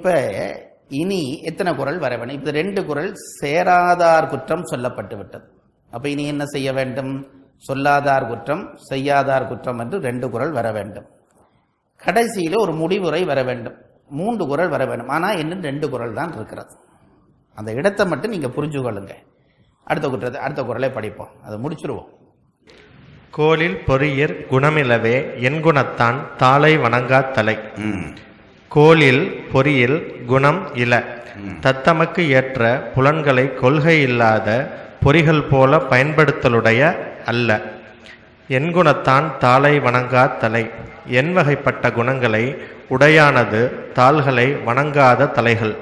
இப்போ இனி எத்தனை குரல் வர வேண்டும் இப்போ ரெண்டு குரல் சேராதார் குற்றம் சொல்லப்பட்டு விட்டது. அப்போ இனி என்ன செய்ய வேண்டும்? சொல்லாதார் குற்றம் செய்யாதார் குற்றம் என்று ரெண்டு குரல் வர வேண்டும். கடைசியில் ஒரு முடிவுரை வர வேண்டும். மூன்று குரல் வர வேண்டும். ஆனால் இன்னும் ரெண்டு குரல் தான் இருக்கிறது. அந்த இடத்தை மட்டும் நீங்கள் புரிஞ்சு கொள்ளுங்க. அடுத்த குற்றத்தை அடுத்த குரலை படிப்போம். அதை முடிச்சிருவோம். கோலில் பொறியிற் குணமிலவே என் குணத்தான் தாளை வணங்கா தலை. கோலில் பொறியில் குணம் இல. தத்தமக்கு ஏற்ற புலன்களை கொள்கை இல்லாத பொறிகள் போல பயன்படுத்தலுடைய அல்ல. என் குணத்தான் தாளை வணங்கா தலை. என் வகைப்பட்ட குணங்களை உடையானது தாள்களை வணங்காத தலைகள்.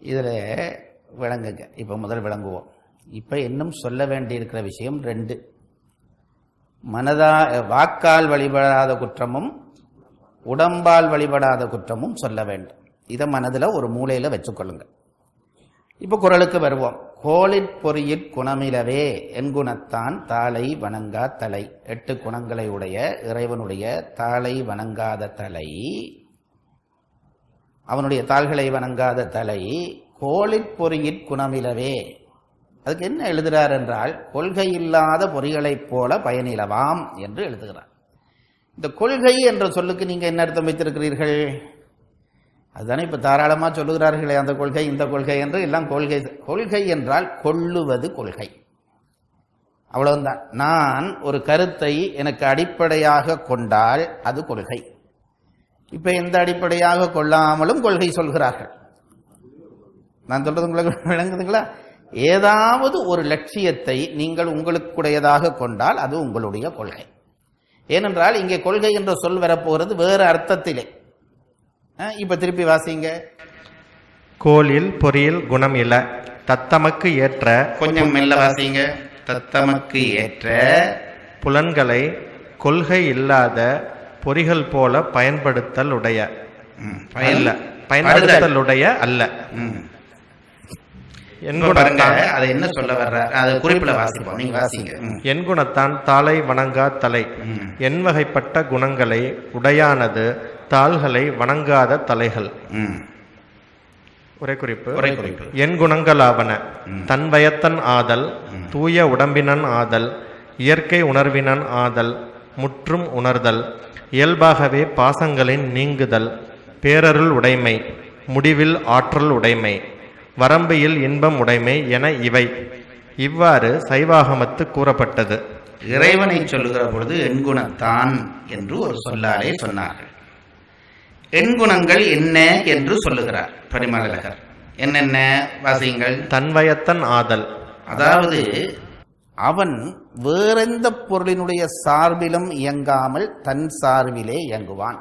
இதில் விளங்குங்க. இப்போ முதல் விளங்குவோம். இப்போ இன்னும் சொல்ல வேண்டியிருக்கிற விஷயம் ரெண்டு. மனதா வாக்கால் வழிபடாத குற்றமும் உடம்பால் வழிபடாத குற்றமும் சொல்ல வேண்டும். இதை மனதில் ஒரு மூலையில் வச்சுக்கொள்ளுங்க. இப்போ குரலுக்கு வருவோம். கோளிற் பொறியிற் குணமிலவே என் குணத்தான் தாளை வணங்கா தலை. எட்டு குணங்களை உடைய இறைவனுடைய தாளை வணங்காத தலை. அவனுடைய தாள்களை வணங்காத தலை கோளிற் பொறியிற் குணமிலவே. அதுக்கு என்ன எழுதுகிறார் என்றால் கொள்கை இல்லாத பொறிகளைப் போல பயனிலவாம் என்று எழுதுகிறார். இந்த கொள்கை என்ற சொல்லுக்கு நீங்கள் என்ன அர்த்தம் வைத்திருக்கிறீர்கள்? அதுதானே இப்போ தாராளமாக சொல்லுகிறார்களே அந்த கொள்கை இந்த கொள்கை என்று எல்லாம் கொள்கை. கொள்கை என்றால் கொள்ளுவது கொள்கை. அவ்வளவுதான். நான் ஒரு கருத்தை எனக்கு அடிப்படையாக கொண்டால் அது கொள்கை. இப்போ எந்த அடிப்படையாக கொள்ளாமலும் கொள்கை சொல்கிறார்கள். நான் சொல்றது உங்களுக்கு விளங்குதுங்களா? ஏதாவது ஒரு லட்சியத்தை நீங்கள் உங்களுக்குடையதாக கொண்டால் அது உங்களுடைய கொள்கை. ஏனென்றால் இங்கே கொள்கை என்ற சொல் வரப்போகிறது வேறு அர்த்தத்திலே. இப்ப திருப்பி வாசிங்க. கோலில் பொறியில் குணம் இல தத்தமக்கு ஏற்ற கொஞ்சம் மெல்ல வாசிங்க. தத்தமக்கு ஏற்ற புலன்களை கொள்கை இல்லாத பொறிகள் போல பயன்படுத்தல் உடைய. அல்ல. பயன்படுத்தலுடைய அல்ல ம். என் இப்ப பாருங்க குணத்தான் அதை என்ன சொல்ல வர்ற அது குறிப்பில் வாசிப்போம். நீங்க வாசிங்க. என் குணத்தான் தாளை வணங்கா தலை. என் வகைப்பட்ட குணங்களை உடையானது தாள்களை வணங்காத தலைகள். உரை குறிப்பு. என் குணங்களாவன. தன் வயத்தன் ஆதல் தூய உடம்பினன் ஆதல் இயற்கை உணர்வினன் ஆதல் முற்றும் உணர்தல் இயல்பாகவே பாசங்களின் நீங்குதல் பேரருள் உடைமை முடிவில் ஆற்றல் உடைமை. வரம்பியில் இன்பம் உடைமை என இவை. இவ்வாறு சைவாகமத்து கூறப்பட்டது. இறைவனை சொல்லுகிற பொழுது எண்குணத்தான் என்று ஒரு சொல்லாலே சொன்னார்கள். எண்குணங்கள் என்ன என்று சொல்லுகிறார் பரிமலகர் என்னென்ன வாசியுங்கள்? தன்வயத்தன் ஆதல். அதாவது அவன் வேறெந்த பொருளினுடைய சார்பிலும் இயங்காமல் தன் சார்பிலே இயங்குவான்.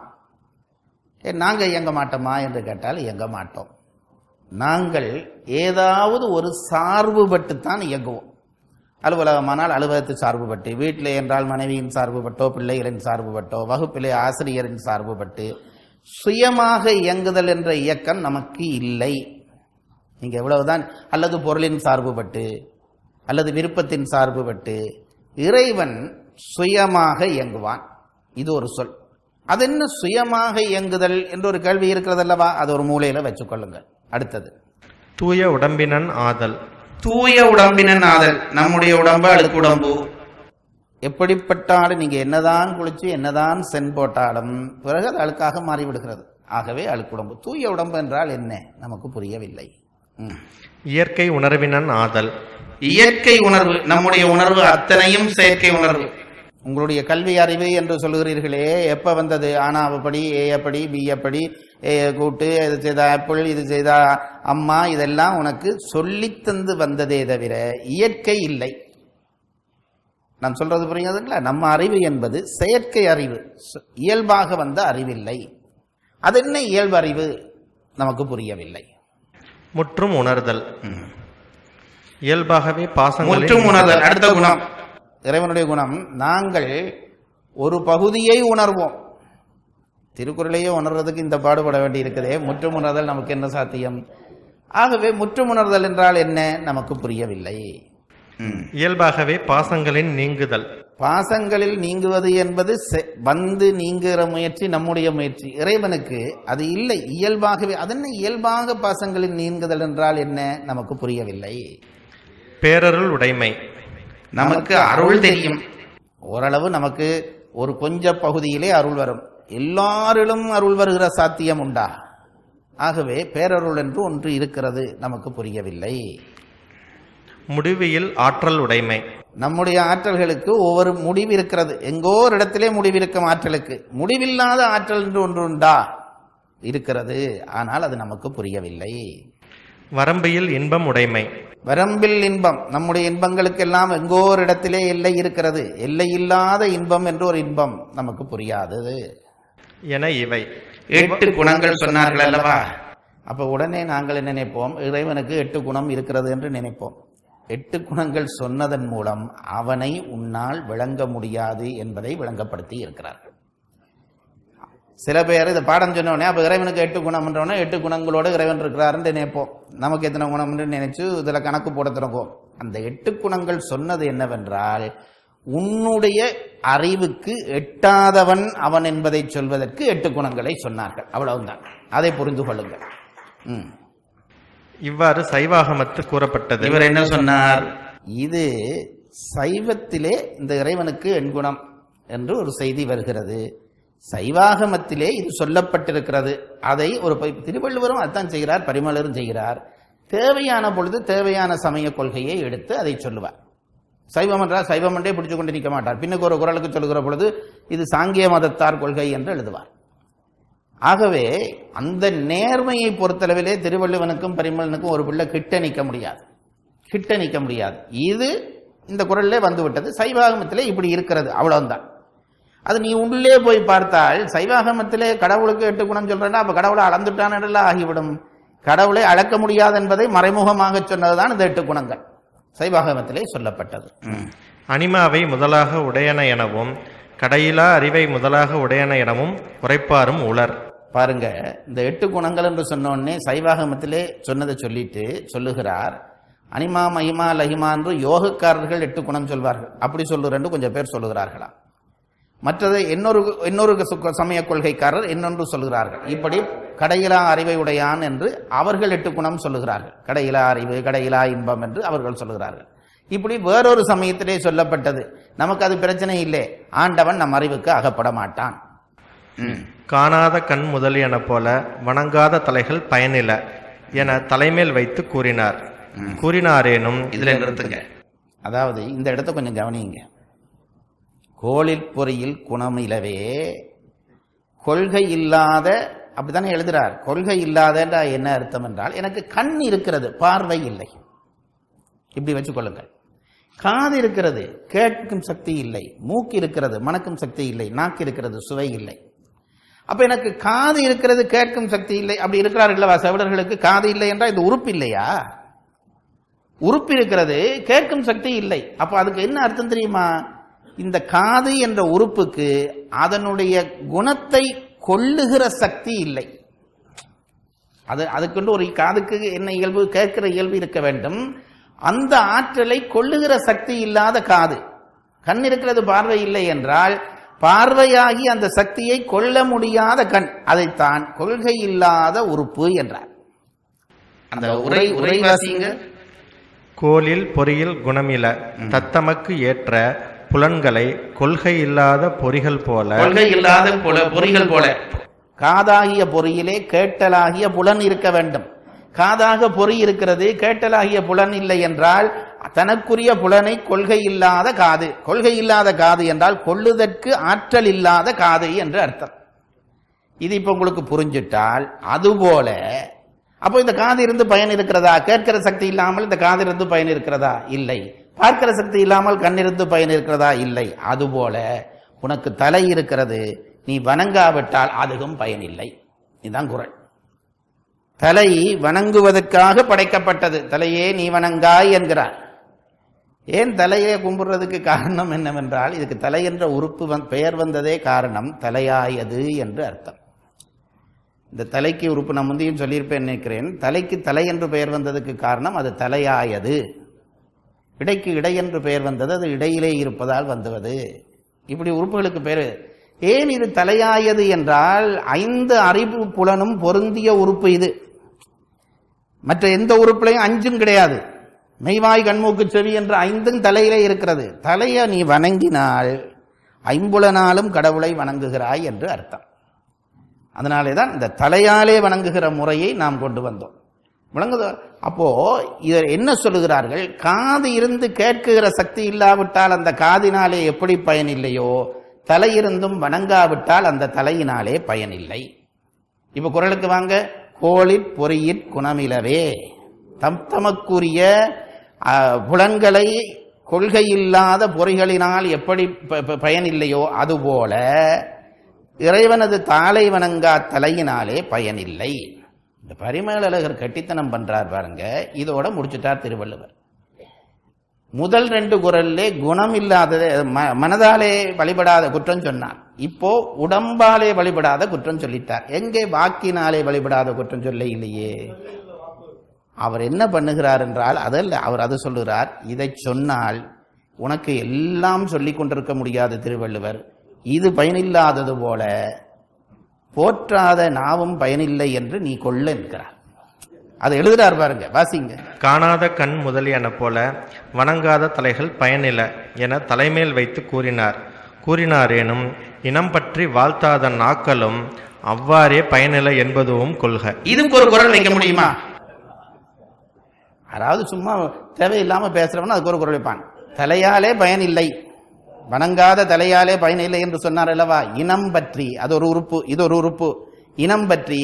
ஏ, நாங்க இயங்க மாட்டோமா என்று கேட்டால் இயங்க மாட்டோம். நாங்கள் ஏதாவது ஒரு சார்புபட்டுத்தான் இயங்குவோம். அலுவலகமானால் அலுவலகத்து சார்புபட்டு வீட்டில் என்றால் மனைவியின் சார்புபட்டோ பிள்ளைகளின் சார்புபட்டோ வகுப்பிலே ஆசிரியரின் சார்புபட்டு சுயமாக இயங்குதல் என்ற இயக்கம் நமக்கு இல்லை. நீங்கள் எவ்வளவுதான் அல்லது பொருளின் சார்புபட்டு அல்லது விருப்பத்தின் சார்புபட்டு இறைவன் சுயமாக இயங்குவான். இது ஒரு சொல். அது என்ன சுயமாக இயங்குதல் என்று ஒரு கேள்வி இருக்கிறதல்லவா? அது ஒரு மூலையில் வச்சுக்கொள்ளுங்கள். அடுத்தது. தூய உடம்பினன் ஆதல். தூய உடம்பினன் ஆதல். நம்முடைய உடம்பு அழுக்கு உடம்பு. எப்படிப்பட்டாலும் நீங்க என்னதான் குளிச்சு என்னதான் சென் போட்டாலும் பிறகு அது அழுக்காக மாறிவிடுகிறது. ஆகவே அழுக்குடம்பு தூய உடம்பு என்றால் என்ன? நமக்கு புரியவில்லை. ம். இயற்கை உணர்வினன் ஆதல். இயற்கை உணர்வு. நம்முடைய உணர்வு அத்தனையும் செயற்கை உணர்வு. உங்களுடைய கல்வி அறிவு என்று சொல்லுகிறீர்களே எப்ப வந்தது? ஆனாவப்படி ஏ அப்படி பி அப்படி ஏ கூட்டு இது செய்த ஆப்பிள் இது செய்த அம்மா இதெல்லாம் உனக்கு சொல்லித் தந்து வந்ததே தவிர இயற்கை இல்லை. நான் சொல்றது புரியுதுங்களா? நம்ம அறிவு என்பது செயற்கை அறிவு. இயல்பாக வந்த அறிவில்லை. அது என்ன இயல்பு அறிவு நமக்கு புரியவில்லை. முற்றும் உணர்தல். இயல்பாகவே பாசங்களில் முற்றும் உணர்தல். அடுத்த குணம். இறைவனுடைய குணம் நாங்கள் ஒரு பகுதியை உணர்வோம். திருக்குறளையே உணர்றதுக்கு இந்த பாடுபட வேண்டி இருக்குதே முற்றும் உணர்தல் நமக்கு என்ன சாத்தியம்? ஆகவே முற்றும் உணர்தல் என்றால் என்ன? நமக்கு புரியவில்லை. இயல்பாகவே பாசங்களின் நீங்குதல். பாசங்களில் நீங்குவது என்பது வந்து நீங்குகிற முயற்சி நம்முடைய முயற்சி. இறைவனுக்கு அது இல்லை. இயல்பாகவே அதென்ன இயல்பாக பாசங்களில் நீங்குதல் என்றால் என்ன? நமக்கு புரியவில்லை. பேரருள் உடைமை. நமக்கு அருள் தெரியும். ஓரளவு நமக்கு ஒரு கொஞ்ச பகுதியிலே அருள் வரும். எல்லாரிலும் அருள் வருகிற சாத்தியம் உண்டா? ஆகவே பேரருள் என்று ஒன்று இருக்கிறது நமக்கு புரியவில்லை. முடிவியில் ஆற்றல் உடைமை. நம்முடைய ஆற்றல்களுக்கு ஒவ்வொரு முடிவு இருக்கிறது. எங்கோ ஒரு இடத்திலே முடிவிருக்கும் ஆற்றலுக்கு. முடிவில்லாத ஆற்றல் என்று ஒன்று உண்டா? இருக்கிறது. ஆனால் அது நமக்கு புரியவில்லை. வரம்பியில் இன்பம் உடைமை. வரம்பில் இன்பம். நம்முடைய இன்பங்களுக்கெல்லாம் எங்கோ ஒரு இடத்திலே எல்லை இருக்கிறது. எல்லை இல்லாத இன்பம் என்று ஒரு இன்பம் நமக்கு புரியாதது. என இவை. எட்டு குணங்கள் சொன்னார்கள் அல்லவா? அப்ப உடனே நாங்கள் என்ன நினைப்போம்? இறைவனுக்கு எட்டு குணம் இருக்கிறது என்று நினைப்போம். எட்டு குணங்கள் சொன்னதன் மூலம் அவனை உன்னால் விளங்க முடியாது என்பதை விளங்கப்படுத்தி இருக்கிறார்கள். சில பேர் இதை பாடம் சொன்ன உடனே அப்ப இறைவனுக்கு எட்டு குணம்ன்றோடனே எட்டு குணங்களோடு இறைவன் இருக்கிறாருன்னு நினைப்போம். நமக்கு எத்தனை குணம்னு நினைச்சு இதுல கணக்கு போட தொடங்குவோம். அந்த எட்டு குணங்கள் சொன்னது என்னவென்றால் உன்னுடைய அறிவுக்கு எட்டாதவன் அவன் என்பதை சொல்வதற்கு எட்டு குணங்களை சொன்னார்கள். அவ்வளவுதான். அதை புரிந்து கொள்ளுங்கள். ம். இவ்வாறு சைவாகமத்து கூறப்பட்டது. இவர் என்ன சொன்னார்? இது சைவத்திலே இந்த இறைவனுக்கு எண்குணம் என்று ஒரு செய்தி வருகிறது. சைவாகமத்திலே இது சொல்லப்பட்டிருக்கிறது. அதை ஒரு திருவள்ளுவரும் அதுதான் செய்கிறார் பரிமளரும் செய்கிறார். தேவையான பொழுது தேவையான சமய கொள்கையை எடுத்து அதை சொல்லுவார். சைவம் என்றால் சைவம் என்றே பிடிச்சு கொண்டு நிற்க மாட்டார். பின்னுக்கு ஒரு குரலுக்கு சொல்லுகிற பொழுது இது சாங்கிய மதத்தார் கொள்கை என்று எழுதுவார். ஆகவே அந்த நேர்மையை பொறுத்தளவிலே திருவள்ளுவனுக்கும் பரிமளனுக்கும் ஒரு பிள்ளை கிட்ட நிற்க முடியாது. கிட்ட நிற்க முடியாது. இது இந்த குரல்லே வந்துவிட்டது. சைவாகமத்திலே இப்படி இருக்கிறது. அவ்வளவுதான். அது நீ உள்ளே போய் பார்த்தால் சைவாகமத்திலே கடவுளுக்கு எட்டு குணம் சொல்றேன்னா அப்ப கடவுளை அளந்துட்டான் ஆகிவிடும். கடவுளை அளக்க முடியாது என்பதை மறைமுகமாக சொன்னதுதான் இந்த எட்டு குணங்கள். சைவாகமத்திலே சொல்லப்பட்டது. அனிமாவை முதலாக உடையன எனவும் கடையிலா அறிவை முதலாக உடையன எனவும் உரைப்பாரும் உளர். பாருங்க இந்த எட்டு குணங்கள் என்று சொன்ன உடனே சைவாகமத்திலே சொன்னதை சொல்லிட்டு சொல்லுகிறார் அனிமா மகிமா லஹிமா என்று யோகக்காரர்கள் எட்டு குணம் சொல்வார்கள். அப்படி சொல்லுறேன்னு கொஞ்சம் பேர் சொல்லுகிறார்களா மற்றது இன்னொரு இன்னொரு சமய கொள்கைக்காரர் இன்னொன்று சொல்லுகிறார்கள். இப்படி கடையிலா அறிவை உடையான் என்று அவர்கள் எட்டு குணம் சொல்லுகிறார்கள். கடையிலா அறிவு கடையிலா இன்பம் என்று அவர்கள் சொல்லுகிறார்கள். இப்படி வேறொரு சமயத்திலே சொல்லப்பட்டது. நமக்கு அது பிரச்சனை இல்லை. ஆண்டவன் நம் அறிவுக்கு அகப்பட மாட்டான். காணாத கண் முதலியன போல வணங்காத தலைகள் பயனில என தலைமேல் வைத்து கூறினார். கூறினாரேனும் இதுல நிறுத்துங்க. அதாவது இந்த இடத்த கொஞ்சம் கவனிங்க கோளில் பொறியில் குணமிலவே கொள்கை இல்லாத அப்படித்தானே எழுதுறார் கொள்கை இல்லாதன்ற என்ன அர்த்தம் என்றால் எனக்கு கண் இருக்கிறது பார்வை இல்லை. இப்படி வச்சுக்கொள்ளுங்கள். காது இருக்கிறது கேட்கும் சக்தி இல்லை மூக்கு இருக்கிறது மணக்கும் சக்தி இல்லை நாக்கு இருக்கிறது சுவை இல்லை. அப்ப எனக்கு காது இருக்கிறது கேட்கும் சக்தி இல்லை அப்படி இருக்கிறார்களவா செவிலர்களுக்கு காது இல்லை என்றால் இந்த உறுப்பு இல்லையா? உறுப்பு இருக்கிறது கேட்கும் சக்தி இல்லை. அப்ப அதுக்கு என்ன அர்த்தம் தெரியுமா? இந்த காது என்ற உறுப்புக்கு அதனுடைய குணத்தை கொள்ளுகிற சக்தி இல்லை. அது அதுக்கென்று ஒரு காதுக்கு என்ன இயல்பு கேட்கிற இயல்பு இருக்க வேண்டும். அந்த ஆற்றலை கொள்ளுகிற சக்தி இல்லாத காது. கண் இருக்கிறது பார்வை இல்லை என்றால் பார்வையாகி அந்த சக்தியை கொள்ள முடியாத கண் அதைத்தான் கொள்கை இல்லாத உறுப்பு என்றார். அந்த உரை உரைவாசிங்க. கோலில் பொறியில் குணமில தத்தமக்கு ஏற்ற புலன்களை கொள்கை இல்லாத பொறிகள் போல கொள்கை இல்லாத புல பொறிகள் போல. காதாகிய பொறியிலே கேட்டலாகிய புலன் இருக்க வேண்டும். காதாக பொறி இருக்கிறது கேட்டலாகிய புலன் இல்லை என்றால் தனக்குரிய புலனை கொள்கை இல்லாத காது. கொள்கை இல்லாத காது என்றால் கொள்ளுதற்கு ஆற்றல் இல்லாத காது என்று அர்த்தம். இது இப்ப உங்களுக்கு புரிஞ்சிட்டால் அதுபோல அப்போ இந்த காது இருந்து பயன் இருக்கிறதா? கேட்கிற சக்தி இல்லாமல் இந்த காது இருந்து பயன் இருக்கிறதா? இல்லை. பார்க்கிற சக்தி இல்லாமல் கண்ணிருந்து பயன் இருக்கிறதா? இல்லை. அதுபோல உனக்கு தலை இருக்கிறது. நீ வணங்காவிட்டால் அதுவும் பயனில்லை இதுதான் குரல். தலை வணங்குவதற்காக படைக்கப்பட்டது. தலையே நீ வணங்காய் என்கிறார். ஏன் தலையை கும்பிடுறதுக்கு காரணம் என்னவென்றால் இதுக்கு தலை என்ற உறுப்பு வந் பெயர் வந்ததே காரணம் தலையாயது என்று அர்த்தம். இந்த தலைக்கு உறுப்பு நான் முந்தையும் சொல்லியிருப்பேன் நினைக்கிறேன். தலைக்கு தலை என்று பெயர் வந்ததுக்கு காரணம் அது தலையாயது. இடைக்கு இடை என்று பெயர் வந்தது அது இடையிலே இருப்பதால் வந்தது. இப்படி உறுப்புகளுக்கு பேர் ஏன் இது தலையாயது என்றால் ஐந்து அறிவு புலனும் பொருந்திய உறுப்பு இது. மற்ற எந்த உறுப்புலையும் அஞ்சும் கிடையாது. மெய்வாய் கண்மூக்கு செவி என்ற ஐந்தும் தலையிலே இருக்கிறது. தலையை நீ வணங்கினால் ஐம்புலனாலும் கடவுளை வணங்குகிறாய் என்று அர்த்தம். அதனாலே தான் இந்த தலையாலே வணங்குகிற முறையை நாம் கொண்டு வந்தோம். விளங்குதோ? அப்போ இவர் என்ன சொல்லுகிறார்கள்? காது இருந்து கேட்குகிற சக்தி இல்லாவிட்டால் அந்த காதினாலே எப்படி பயனில்லையோ? தலை இருந்தும் வணங்காவிட்டால் அந்த தலையினாலே பயனில்லை. இப்ப குரலுக்கு வாங்க. கோழி பொறியிற் குணமிலவே. தம் தமக்குரிய புலன்களை கொள்கையில்லாத பொறிகளினால் எப்படி ப- ப- பயனில்லையோ? அதுபோல இறைவனது தாளை வணங்கா தலையினாலே பயனில்லை. இந்த பரிமேலழகர் கட்டித்தனம் பண்றார் பாருங்க. இதோட முடிச்சுட்டார் திருவள்ளுவர். முதல் ரெண்டு குரல்லே குணம் இல்லாத ம- மனதாலே வழிபடாத குற்றம் சொன்னார். இப்போ உடம்பாலே வழிபடாத குற்றம் சொல்லிட்டார். எங்கே வாக்கினாலே வழிபடாத குற்றம் சொல்ல இல்லையே? அவர் என்ன பண்ணுகிறார் என்றால் அதல்ல அவர் அது சொல்லுகிறார் இதை சொன்னால் உனக்கு எல்லாம் சொல்லிக் கொண்டிருக்க முடியாது திருவள்ளுவர். இது பயனில்லாதது போல போற்றாத நாவும் பயனில்லை என்று நீ கொள்ள என்கிறார். அதை எழுதுறார் பாருங்க வாசிங்க. காணாத கண் முதலியன போல வணங்காத தலைகள் பயனில என தலைமேல் வைத்து கூறினார். கூறினாரேனும் இனம் பற்றி வாழ்த்தாத நாக்களும் அவ்வாறே பயனில என்பதுவும் கொள்க. இதுக்கு ஒரு குரல் வைக்க முடியுமா? அதாவது சும்மா தேவையில்லாம பேசுறவன் அதுக்கு ஒரு குரல் வைப்பான் தலையாலே பயன் இல்லை வணங்காத தலையாலே பயன் இல்லை என்று சொன்னார் அல்லவா? இனம் பற்றி. அது ஒரு உறுப்பு இது ஒரு உறுப்பு. இனம் பற்றி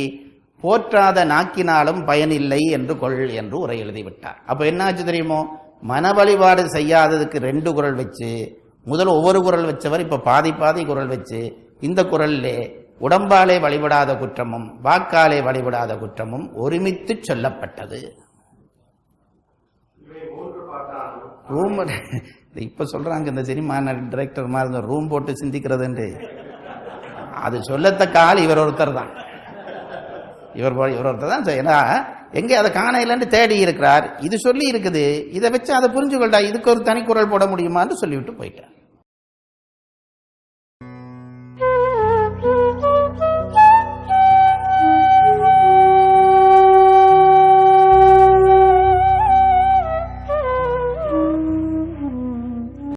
போற்றாத நாக்கினாலும் பயனில்லை என்று கொள் என்று உரை எழுதிவிட்டார். அப்ப என்னாச்சு தெரியுமோ? மன வழிபாடு செய்யாததுக்கு ரெண்டு குரல் வச்சு முதல் ஒவ்வொரு குரல் வச்சவர் இப்ப பாதி பாதி குரல் வச்சு இந்த குரல்லே உடம்பாலே வழிபடாத குற்றமும் வாக்காலே வழிபடாத குற்றமும் ஒருமித்து சொல்லப்பட்டது. இப்போ சொல்கிறாங்க இந்த சினிமா டிரெக்டர் மாதிரி இந்த ரூம் போட்டு சிந்திக்கிறதுன்ட்டு அது சொல்லத்தக்க ஆள் இவர் ஒருத்தர் தான். இவர் இவர் ஒருத்தர் தான் ஏன்னா எங்கே அதை காண இல்லைன்னு தேடி இருக்கிறார். இது சொல்லி இருக்குது. இதை வச்சு அதை புரிஞ்சுக்கொள்ளா இதுக்கு ஒரு தனி குரல் போட முடியுமான்னு சொல்லிவிட்டு போயிட்டார்.